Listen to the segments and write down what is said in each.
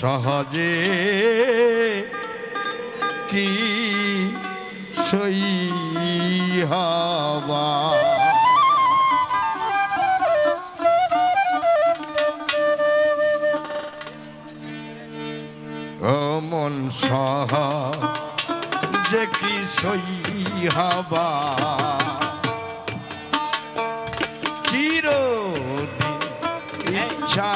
সহজে কি সই হবা মন সহ যে কি সই হবা চিরদিন ইচ্ছা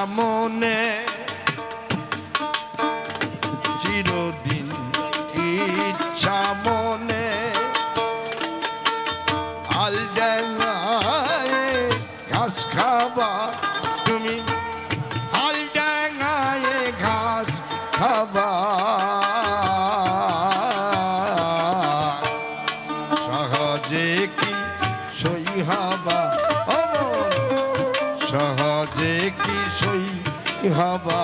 হবা। সহজে কি সই হবা।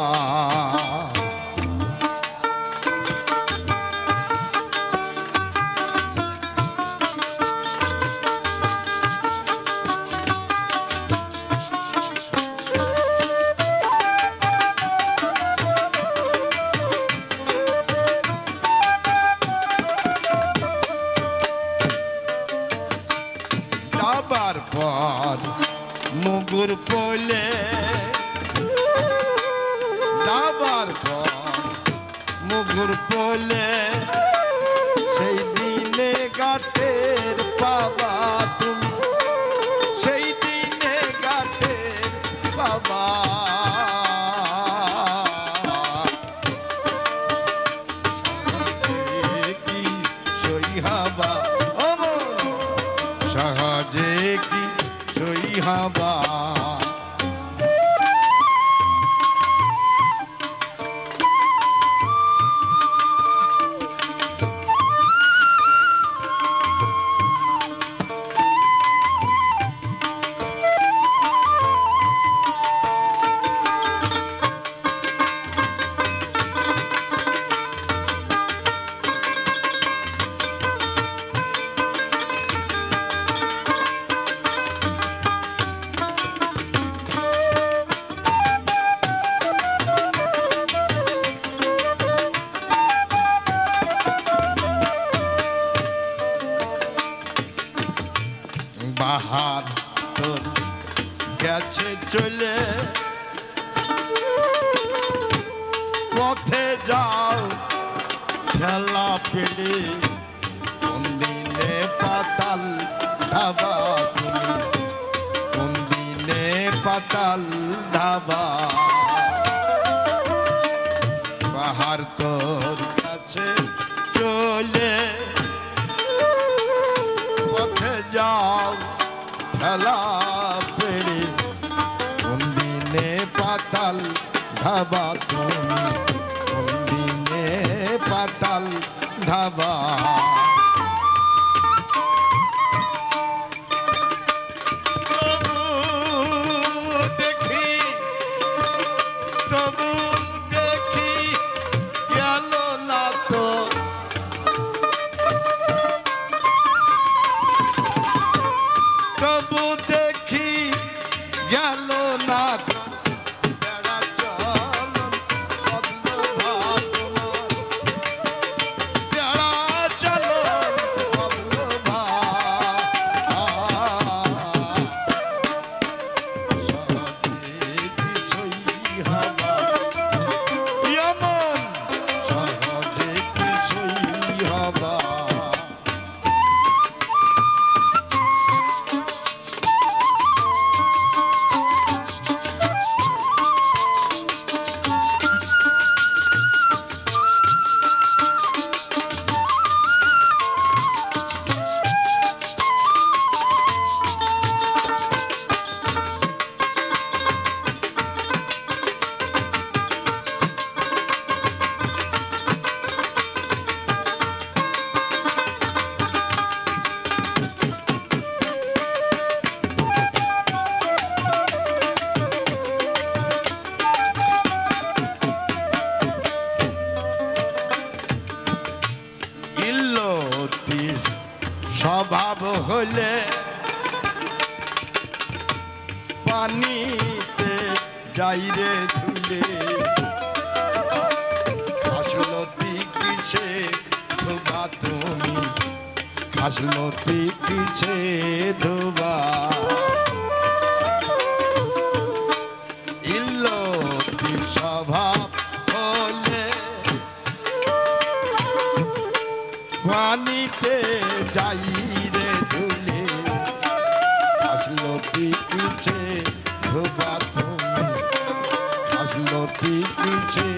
পর মুগুর পোলে দাবার পর মুগুর পোলে হবা চলে। পথে যাও ঠেলা পেড়ে কোন দিনে পাতাল ধাবা তুমি কোন দিনে পাতাল ধাবা। বাহার তোর ধাবা তুমি দিনে পাতাল ধাবা। দেখি গেল না লাভ হলে পানিতে যাই রে তুলে খাসলতি কিসে ধোবা তুমি। খাসলতি কিসে ধোবা। পানিতে যাই রে ধুলে আসলো পিছে ধোবা তুমি। আসলো পিছে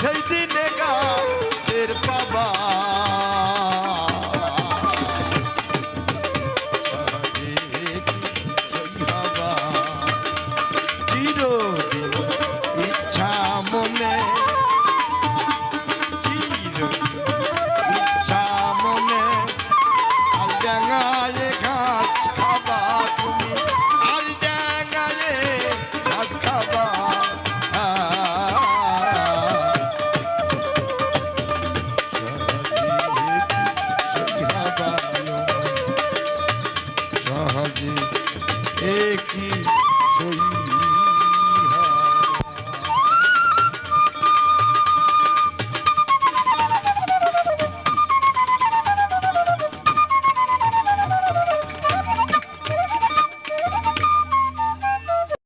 সেই দিনে গাছের বাবা। চিরদিন ইচ্ছা মনে